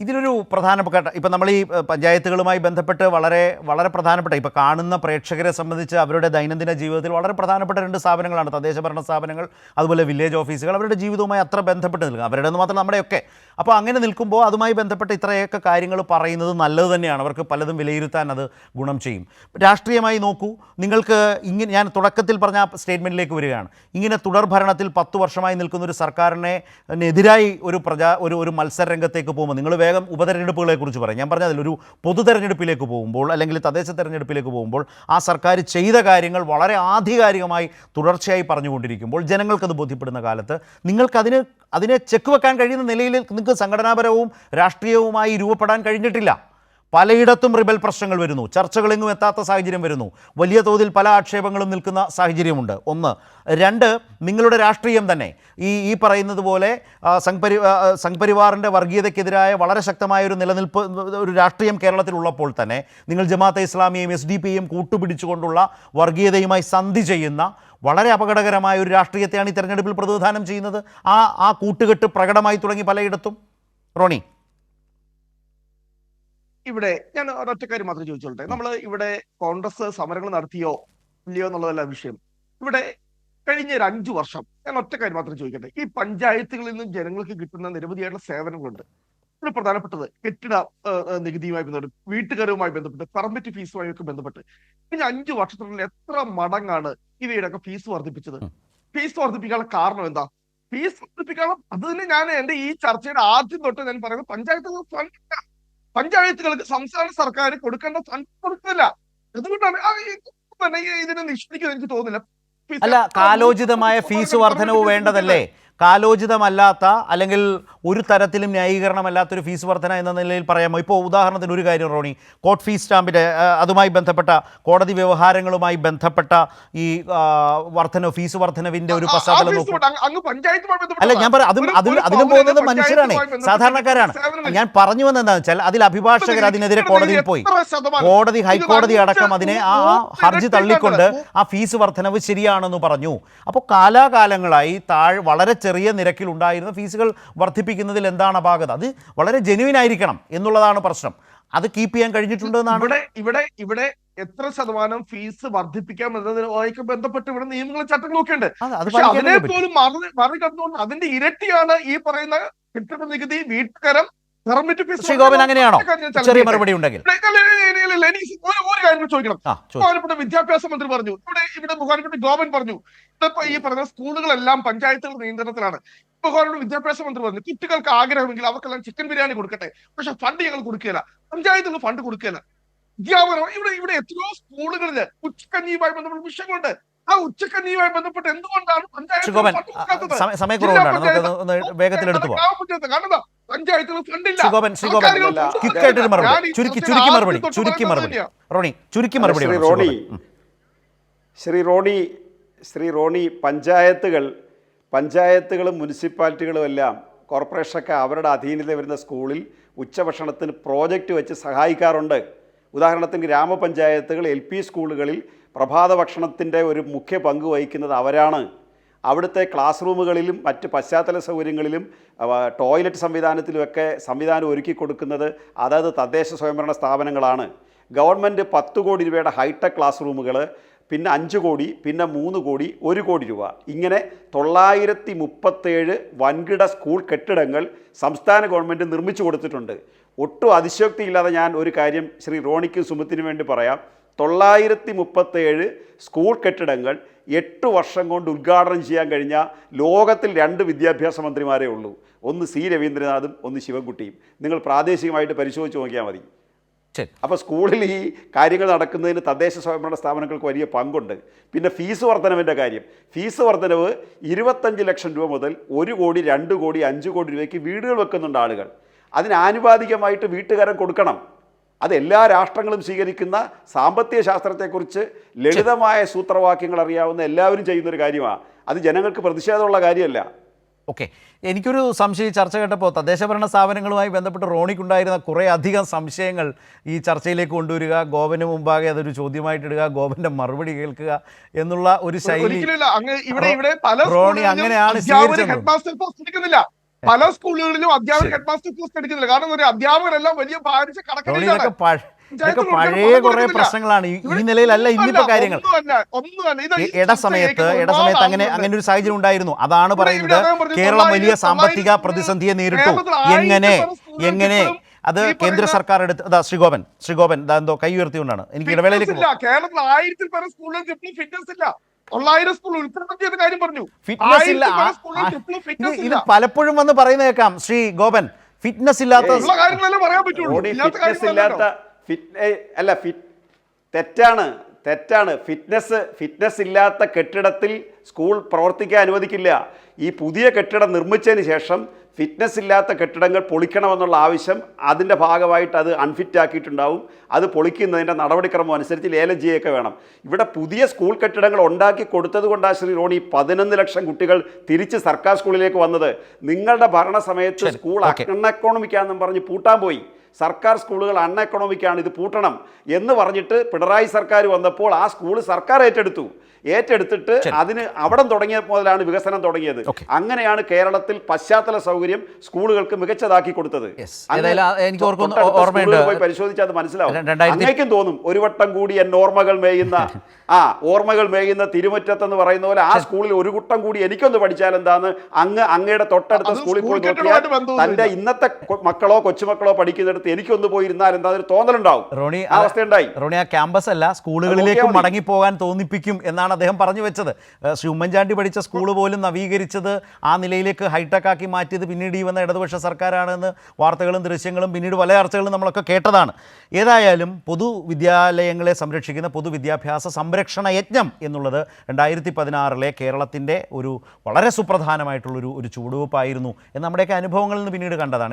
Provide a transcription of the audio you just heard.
ഇതിലൊരു പ്രധാനപ്പെട്ട ഇപ്പം നമ്മൾ ഈ പഞ്ചായത്തുകളുമായി ബന്ധപ്പെട്ട് വളരെ വളരെ പ്രധാനപ്പെട്ട ഇപ്പം കാണുന്ന പ്രേക്ഷകരെ സംബന്ധിച്ച് അവരുടെ ദൈനംദിന ജീവിതത്തിൽ വളരെ പ്രധാനപ്പെട്ട രണ്ട് സ്ഥാപനങ്ങളാണ്. തദ്ദേശ ഭരണ സ്ഥാപനങ്ങൾ അതുപോലെ വില്ലേജ് ഓഫീസുകൾ. അവരുടെ ജീവിതവുമായി അത്ര ബന്ധപ്പെട്ട് നിൽക്കുക അവരുടെ മാത്രം നമ്മുടെയൊക്കെ. അപ്പോൾ അങ്ങനെ നിൽക്കുമ്പോൾ അതുമായി ബന്ധപ്പെട്ട് ഇത്രയൊക്കെ കാര്യങ്ങൾ പറയുന്നത് നല്ലത് തന്നെയാണ്. അവർക്ക് പലതും വിലയിരുത്താൻ അത് ഗുണം ചെയ്യും. രാഷ്ട്രീയമായി നോക്കൂ. നിങ്ങൾക്ക് ഇങ്ങനെ ഞാൻ തുടക്കത്തിൽ പറഞ്ഞ സ്റ്റേറ്റ്മെന്റിലേക്ക് വരികയാണ്. ഇങ്ങനെ തുടർ ഭരണത്തിൽ പത്ത് വർഷമായി നിൽക്കുന്ന ഒരു സർക്കാരിനെ എതിരായി ഒരു പ്രജാ ഒരു ഒരു മത്സര രംഗത്തേക്ക് പോകുമ്പോൾ നിങ്ങൾ വേഗം ഉപതെരഞ്ഞെടുപ്പുകളെ കുറിച്ച് പറയും. ഞാൻ പറഞ്ഞതിൽ ഒരു പൊതു തെരഞ്ഞെടുപ്പിലേക്ക് പോകുമ്പോൾ അല്ലെങ്കിൽ തദ്ദേശ തെരഞ്ഞെടുപ്പിലേക്ക് പോകുമ്പോൾ ആ സർക്കാർ ചെയ്ത കാര്യങ്ങൾ വളരെ ആധികാരികമായി തുടർച്ചയായി പറഞ്ഞുകൊണ്ടിരിക്കുമ്പോൾ ജനങ്ങൾക്കത് ബോധ്യപ്പെടുന്ന കാലത്ത് നിങ്ങൾക്കതിന് അതിനെ ചെക്ക് വെക്കാൻ കഴിയുന്ന നിലയിൽ നിങ്ങൾക്ക് സംഘടനാപരവും രാഷ്ട്രീയവുമായി രൂപപ്പെടാൻ കഴിഞ്ഞിട്ടില്ല. പലയിടത്തും റിബൽ പ്രശ്നങ്ങൾ വരുന്നു. ചർച്ചകളെങ്ങും എത്താത്ത സാഹചര്യം വരുന്നു. വലിയ തോതിൽ പല ആക്ഷേപങ്ങളും നിൽക്കുന്ന സാഹചര്യമുണ്ട്. ഒന്ന് രണ്ട് നിങ്ങളുടെ രാഷ്ട്രീയം തന്നെ. ഈ ഈ പറയുന്നത് പോലെ സംഘപരി സംഘപരിവാറിന്റെ വർഗീയതയ്ക്കെതിരായ വളരെ ശക്തമായ ഒരു നിലനിൽപ്പ് ഒരു രാഷ്ട്രീയം കേരളത്തിലുള്ളപ്പോൾ തന്നെ നിങ്ങൾ ജമാഅത്തെ ഇസ്ലാമിയെയും എസ് ഡി പിയെയും കൂട്ടുപിടിച്ചുകൊണ്ടുള്ള വർഗീയതയുമായി സന്ധി ചെയ്യുന്ന വളരെ അപകടകരമായ ഒരു രാഷ്ട്രീയത്തെയാണ് ഈ തെരഞ്ഞെടുപ്പിൽ പ്രതിനിധാനം ചെയ്യുന്നത്. ആ ആ കൂട്ടുകെട്ട് പ്രകടമായി തുടങ്ങി പലയിടത്തും. റോണി. ഇവിടെ ഞാൻ ഒരൊറ്റ കാര്യം മാത്രം ചോദിച്ചോട്ടെ? നമ്മൾ ഇവിടെ കോൺഗ്രസ് സമരങ്ങൾ നടത്തിയോ ഇല്ലയോ എന്നുള്ളതല്ല വിഷയം. ഇവിടെ കഴിഞ്ഞ ഒരു അഞ്ചു വർഷം ഞാൻ ഒറ്റ കാര്യം മാത്രം ചോദിക്കട്ടെ? ഈ പഞ്ചായത്തുകളിൽ നിന്നും ജനങ്ങൾക്ക് കിട്ടുന്ന നിരവധിയായിട്ടുള്ള സേവനങ്ങളുണ്ട്. ഇവിടെ പ്രധാനപ്പെട്ടത് കെട്ടിട നികുതിയുമായി ബന്ധപ്പെട്ട് വീട്ടുകാരുമായി ബന്ധപ്പെട്ട് പെർമിറ്റ് ഫീസുമായി ഒക്കെ ബന്ധപ്പെട്ട്. കഴിഞ്ഞ അഞ്ചു വർഷത്തിനുള്ളിൽ എത്ര മടങ്ങാണ് ഇവയുടെയൊക്കെ ഫീസ് വർദ്ധിപ്പിച്ചത്? ഫീസ് വർദ്ധിപ്പിക്കാനുള്ള കാരണം എന്താ? ഫീസ് വർദ്ധിപ്പിക്കാനുള്ള അത് തന്നെ ഞാൻ എന്റെ ഈ ചർച്ചയുടെ ആദ്യം തൊട്ട് ഞാൻ പറയുന്നത് പഞ്ചായത്തുകൾ ഫണ്ട് ഇല്ല. പഞ്ചായത്തുകൾക്ക് സംസ്ഥാന സർക്കാർ കൊടുക്കേണ്ട ഫണ്ട് കൊടുക്കുന്നില്ല. എന്തുകൊണ്ടാണ് ഇതിനെ നിഷേധിക്കുന്നത് എനിക്ക് തോന്നുന്നില്ല. അല്ല കാലോചിതമായ ഫീസ് വർധനവ് വേണ്ടതല്ലേ? കാലോചിതമല്ലാത്ത അല്ലെങ്കിൽ ഒരു തരത്തിലും ന്യായീകരണമല്ലാത്തൊരു ഫീസ് വർധന എന്ന നിലയിൽ പറയാമോ? ഇപ്പോൾ ഉദാഹരണത്തിന് ഒരു കാര്യം റോണി. കോർട്ട് ഫീസ് സ്റ്റാമ്പിന്റെ അതുമായി ബന്ധപ്പെട്ട കോടതി വ്യവഹാരങ്ങളുമായി ബന്ധപ്പെട്ട ഈ വർധന ഫീസ് വർധനവിന്റെ ഒരു പശ്ചാത്തലം അല്ല ഞാൻ പറയാം അതും അതിൽ അതിലും പോകുന്നത് മനുഷ്യരാണ്. സാധാരണക്കാരാണ്. ഞാൻ പറഞ്ഞു വന്നെന്താണെന്ന് വെച്ചാൽ അതിൽ അഭിഭാഷകർ അതിനെതിരെ കോടതിയിൽ പോയി. കോടതി ഹൈക്കോടതി അടക്കം അതിനെ ആ ഹർജി തള്ളിക്കൊണ്ട് ആ ഫീസ് വർധനവ് ശരിയാണെന്ന് പറഞ്ഞു. അപ്പോൾ കാലാകാലങ്ങളായി താഴെ വളരെ ചെറിയ നിരക്കിൽ ഉണ്ടായിരുന്ന ഫീസുകൾ വർദ്ധിപ്പിക്കുന്നതിൽ എന്താണ് അപാകത? അത് വളരെ ജെനുവിൻ ആയിരിക്കണം എന്നുള്ളതാണ് പ്രശ്നം. അത് കീപ്പ് ചെയ്യാൻ കഴിഞ്ഞിട്ടുണ്ടെന്നാണ് ഇവിടെ ഇവിടെ ഇവിടെ എത്ര ശതമാനം ഫീസ് വർദ്ധിപ്പിക്കാം എന്നതുമായിട്ട് ബന്ധപ്പെട്ട് ഇവിടെ നിയമങ്ങളും ചട്ടങ്ങളൊക്കെ ഉണ്ട്. അത് അത് അതിനെ. പോലും മറികടന്നു മറികടന്നുകൊണ്ട് അതിന്റെ ഇരട്ടിയാണ് ഈ പറയുന്ന കെട്ടിട നികുതി വീട്ടുകരം അങ്ങനെയാണോ? ചെറിയ മറുപടി ഉണ്ടെങ്കിൽ. ഒരു കാര്യം ചോദിക്കണം. ബഹുമാനപ്പെട്ട വിദ്യാഭ്യാസ മന്ത്രി പറഞ്ഞു. ഇവിടെ ഇവിടെ ബഹുമാനപ്പെട്ട ഗോവൻ പറഞ്ഞു. ഇപ്പൊ ഈ പറഞ്ഞ സ്കൂളുകളെല്ലാം പഞ്ചായത്തുകളുടെ നിയന്ത്രണത്തിലാണ്. ബഹുമാനപ്പെട്ട വിദ്യാഭ്യാസ മന്ത്രി പറഞ്ഞു കുട്ടികൾക്ക് ആഗ്രഹമെങ്കിൽ അവർക്കെല്ലാം ചിക്കൻ ബിരിയാണി കൊടുക്കട്ടെ. പക്ഷെ ഫണ്ട് ഞങ്ങൾ കൊടുക്കുകയില്ല. പഞ്ചായത്തുകൾ ഫണ്ട് കൊടുക്കുകയില്ല. അധ്യാപനം ഇവിടെ ഇവിടെ എത്രയോ സ്കൂളുകളിൽ ഉച്ചക്കഞ്ഞിയുമായി ബന്ധപ്പെട്ട വിഷയങ്ങളുണ്ട്. ആ ഉച്ചക്കഞ്ഞിയുമായി ബന്ധപ്പെട്ട് എന്തുകൊണ്ടാണ് പഞ്ചായത്ത് നമുക്ക് ഒന്ന് വേഗത്തിൽ എടുത്തു പോകാം കാരണം? ഫണ്ടില്ല മറുപടി. ചുരുക്കി ചുരുക്കി മറുപടി. ചുരുക്കി മറുപടി. റോണി ചുരുക്കി മറുപടി റോണി ശ്രീ റോണി ശ്രീ റോണി പഞ്ചായത്തുകൾ പഞ്ചായത്തുകളും മുനിസിപ്പാലിറ്റികളും എല്ലാം കോർപ്പറേഷനൊക്കെ അവരുടെ അധീനത വരുന്ന സ്കൂളിൽ ഉച്ചഭക്ഷണത്തിന് പ്രോജക്റ്റ് വെച്ച് സഹായിക്കാറുണ്ട്. ഉദാഹരണത്തിന് ഗ്രാമപഞ്ചായത്തുകൾ എൽ പി സ്കൂളുകളിൽ പ്രഭാത ഭക്ഷണത്തിന്റെ ഒരു മുഖ്യ പങ്ക് വഹിക്കുന്നത് അവരാണ്. അവിടുത്തെ ക്ലാസ് റൂമുകളിലും മറ്റ് പശ്ചാത്തല സൗകര്യങ്ങളിലും ടോയ്ലറ്റ് സംവിധാനത്തിലുമൊക്കെ സംവിധാനം ഒരുക്കി കൊടുക്കുന്നത് അതായത് തദ്ദേശ സ്വയംഭരണ സ്ഥാപനങ്ങളാണ്. ഗവൺമെന്റ് പത്ത് കോടി രൂപയുടെ ഹൈടെക് ക്ലാസ് റൂമുകൾ പിന്നെ അഞ്ച് കോടി പിന്നെ മൂന്ന് കോടി ഒരു കോടി രൂപ. ഇങ്ങനെ തൊള്ളായിരത്തി മുപ്പത്തേഴ് വൻകിട സ്കൂൾ കെട്ടിടങ്ങൾ സംസ്ഥാന ഗവൺമെന്റ് നിർമ്മിച്ചു കൊടുത്തിട്ടുണ്ട്. ഒട്ടും അതിശയോക്തിയില്ലാതെ ഞാൻ ഒരു കാര്യം ശ്രീ റോണിക്കും സുമത്തിനും വേണ്ടി പറയാം. തൊള്ളായിരത്തി മുപ്പത്തേഴ് സ്കൂൾ കെട്ടിടങ്ങൾ എട്ട് വർഷം കൊണ്ട് ഉദ്ഘാടനം ചെയ്യാൻ കഴിഞ്ഞ ലോകത്തിൽ രണ്ട് വിദ്യാഭ്യാസ മന്ത്രിമാരേ ഉള്ളൂ. ഒന്ന് സി രവീന്ദ്രനാഥും ഒന്ന് ശിവൻകുട്ടിയും. നിങ്ങൾ പ്രാദേശികമായിട്ട് പരിശോധിച്ച് നോക്കിയാൽ മതി. അപ്പോൾ സ്കൂളിൽ ഈ കാര്യങ്ങൾ നടക്കുന്നതിന് തദ്ദേശ സ്വയംഭരണ സ്ഥാപനങ്ങൾക്ക് വലിയ പങ്കുണ്ട്. പിന്നെ ഫീസ് വർധനവിന്റെ കാര്യം. ഫീസ് വർധനവ് ഇരുപത്തഞ്ച് ലക്ഷം രൂപ മുതൽ ഒരു കോടി രണ്ട് കോടി അഞ്ച് കോടി രൂപയ്ക്ക് വീടുകൾ വെക്കുന്നുണ്ട് ആളുകൾ. അതിന് ആനുപാതികമായിട്ട് വീട്ടുകാരൻ കൊടുക്കണം. അത് എല്ലാ രാഷ്ട്രങ്ങളും സ്വീകരിക്കുന്ന സാമ്പത്തിക ശാസ്ത്രത്തെക്കുറിച്ച് ലളിതമായ സൂത്രവാക്യങ്ങൾ അറിയാവുന്ന എല്ലാവരും ചെയ്യുന്നൊരു കാര്യമാണ് അത് ജനങ്ങൾക്ക് പ്രതിഷേധമുള്ള കാര്യമല്ല. ഓക്കെ. എനിക്കൊരു സംശയം ചർച്ച കേട്ടപ്പോൾ തദ്ദേശഭരണ സ്ഥാപനങ്ങളുമായി ബന്ധപ്പെട്ട് റോണിക്കുണ്ടായിരുന്ന കുറേ അധികം സംശയങ്ങൾ ഈ ചർച്ചയിലേക്ക് കൊണ്ടുവരിക ഗോവന് മുമ്പാകെ അതൊരു ചോദ്യമായിട്ടിടുക ഗോവന്റെ മറുപടി കേൾക്കുക എന്നുള്ള ഒരു ശൈലി ഒരിക്കലുമില്ല. അങ്ങ് ഇവിടെ ഇവിടെ പല റോണി അങ്ങനെയാണ് സ്വീകരിച്ചത്. പല സ്കൂളുകളിലും അധ്യാപകർ ഹെഡ് മാസ്റ്റർ പോസ്റ്റ് എടുക്കുന്നില്ല കാരണം ഒരു അധ്യാപകരെല്ലാം വലിയ ഭാരിച്ച പഞ്ചായത്ത് പഴയ കുറെ പ്രശ്നങ്ങളാണ്. ഈ- നിലയിലല്ല ഇന്നിപ്പോ കാര്യങ്ങൾ. ഇടസമയത്ത് ഇടസമയത്ത് അങ്ങനെ അങ്ങനെ ഒരു സാഹചര്യം ഉണ്ടായിരുന്നു. അതാണ് പറയുന്നത് കേരളം വലിയ സാമ്പത്തിക പ്രതിസന്ധിയെ നേരിട്ടു. എങ്ങനെ എങ്ങനെ അത് കേന്ദ്ര സർക്കാർ എടുത്ത് അതാ ശ്രീഗോപൻ ശ്രീഗോപൻ എന്തോ കൈ ഉയർത്തിക്കൊണ്ടാണ്. എനിക്ക് ഇടവേളയിലേക്ക് കേരളത്തിൽ ആയിരത്തിൽ പേരെ സ്കൂളുകൾക്ക് ഇപ്പോഴും ഫിറ്റ്നസ് ഇല്ല. തൊള്ളായിരം സ്കൂൾ ഉദ്ഘാടനം ചെയ്ത കാര്യം പറഞ്ഞു. ഫിറ്റ്നസ് ഇല്ല. ഇത് പലപ്പോഴും വന്ന് പറയുന്ന കേൾക്കാം. ശ്രീ ഗോപൻ ഫിറ്റ്നസ് ഇല്ലാത്ത ഇല്ലാത്ത ഫിറ്റ്നസ് ഇല്ലാത്ത ഫിറ്റ് അല്ല ഫിറ്റ് തെറ്റാണ് തെറ്റാണ്. ഫിറ്റ്നസ് ഫിറ്റ്നസ് ഇല്ലാത്ത കെട്ടിടത്തിൽ സ്കൂൾ പ്രവർത്തിക്കാൻ അനുവദിക്കില്ല. ഈ പുതിയ കെട്ടിടം നിർമ്മിച്ചതിന് ശേഷം ഫിറ്റ്നസ് ഇല്ലാത്ത കെട്ടിടങ്ങൾ പൊളിക്കണമെന്നുള്ള ആവശ്യം അതിന്റെ ഭാഗമായിട്ട് അത് അൺഫിറ്റ് ആക്കിയിട്ടുണ്ടാവും അത് പൊളിക്കുന്നതിന്റെ നടപടിക്രമം അനുസരിച്ച് ലേലം ചെയ്യുകയൊക്കെ വേണം. ഇവിടെ പുതിയ സ്കൂൾ കെട്ടിടങ്ങൾ ഉണ്ടാക്കി കൊടുത്തത് കൊണ്ടാണ് ശ്രീ റോണി പതിനൊന്ന് ലക്ഷം കുട്ടികൾ തിരിച്ച് സർക്കാർ സ്കൂളിലേക്ക് വന്നത്. നിങ്ങളുടെ ഭരണസമയത്ത് സ്കൂൾ. അൺഎക്കോണമിക്കാന്നും പറഞ്ഞ് പൂട്ടാൻ പോയി. സർക്കാർ സ്കൂളുകൾ അൺ എക്കണോമിക്കാണ് ഇത് പൂട്ടണം എന്ന് പറഞ്ഞിട്ട് പിണറായി സർക്കാർ വന്നപ്പോൾ ആ സ്കൂൾ സർക്കാർ ഏറ്റെടുത്തു. ഏറ്റെടുത്തിട്ട് അതിന് അവിടം തുടങ്ങിയ മുതലാണ് വികസനം തുടങ്ങിയത്. അങ്ങനെയാണ് കേരളത്തിൽ പശ്ചാത്തല സൗകര്യം സ്കൂളുകൾക്ക് മികച്ചതാക്കി കൊടുത്തത്. എനിക്ക് ഓർമ്മയുണ്ട്. പോയി പരിശോധിച്ചാൽ അത് മനസ്സിലാവും. അങ്ങേക്കും തോന്നും ഒരു വട്ടം കൂടി എന്റെ ഓർമ്മകൾ മേയുന്ന ആ ഓർമ്മകൾ മേയുന്ന തിരുമുറ്റത്തെന്ന് പറയുന്ന പോലെ ആ സ്കൂളിൽ ഒരു കുട്ടം കൂടി എനിക്കൊന്ന് പഠിച്ചാൽ എന്താന്ന് അങ്ങ് അങ്ങയുടെ തൊട്ടടുത്ത സ്കൂളിൽ പോയി നോക്കിയാൽ തന്റെ ഇന്നത്തെ മക്കളോ കൊച്ചുമക്കളോ പഠിക്കുന്നിടത്ത് എനിക്കൊന്ന് പോയി ഇരുന്നാൽ എന്താ ഒരു തോന്നലുണ്ടാവും. റോണി ആ അവസ്ഥയുണ്ടായി. റോണി ആ ക്യാമ്പസ് അല്ല സ്കൂളുകളിലേക്ക് മടങ്ങി പോകാൻ തോന്നിപ്പിക്കും എന്നാണ് അദ്ദേഹം പറഞ്ഞു വെച്ചത്. ശ്രീ ഉമ്മൻചാണ്ടി പഠിച്ച സ്കൂൾ പോലും നവീകരിച്ചത് ആ നിലയിലേക്ക് ഹൈടെക് ആക്കി മാറ്റിയത് പിന്നീട് ഈ വന്ന ഇടതുപക്ഷ സർക്കാരാണെന്ന് വാർത്തകളും ദൃശ്യങ്ങളും പിന്നീട് പല ചർച്ചകളും നമ്മളൊക്കെ കേട്ടതാണ്. ഏതായാലും പൊതുവിദ്യാലയങ്ങളെ സംരക്ഷിക്കുന്ന പൊതുവിദ്യാഭ്യാസ സംരക്ഷണ യജ്ഞം എന്നുള്ളത് രണ്ടായിരത്തി പതിനാറിലെ കേരളത്തിന്റെ ഒരു വളരെ സുപ്രധാനമായിട്ടുള്ളൊരു ഒരു ചുവടുവയ്പ്പായിരുന്നു എന്ന് നമ്മുടെയൊക്കെ അനുഭവങ്ങളിൽ നിന്ന് പിന്നീട് കണ്ടതാണ്.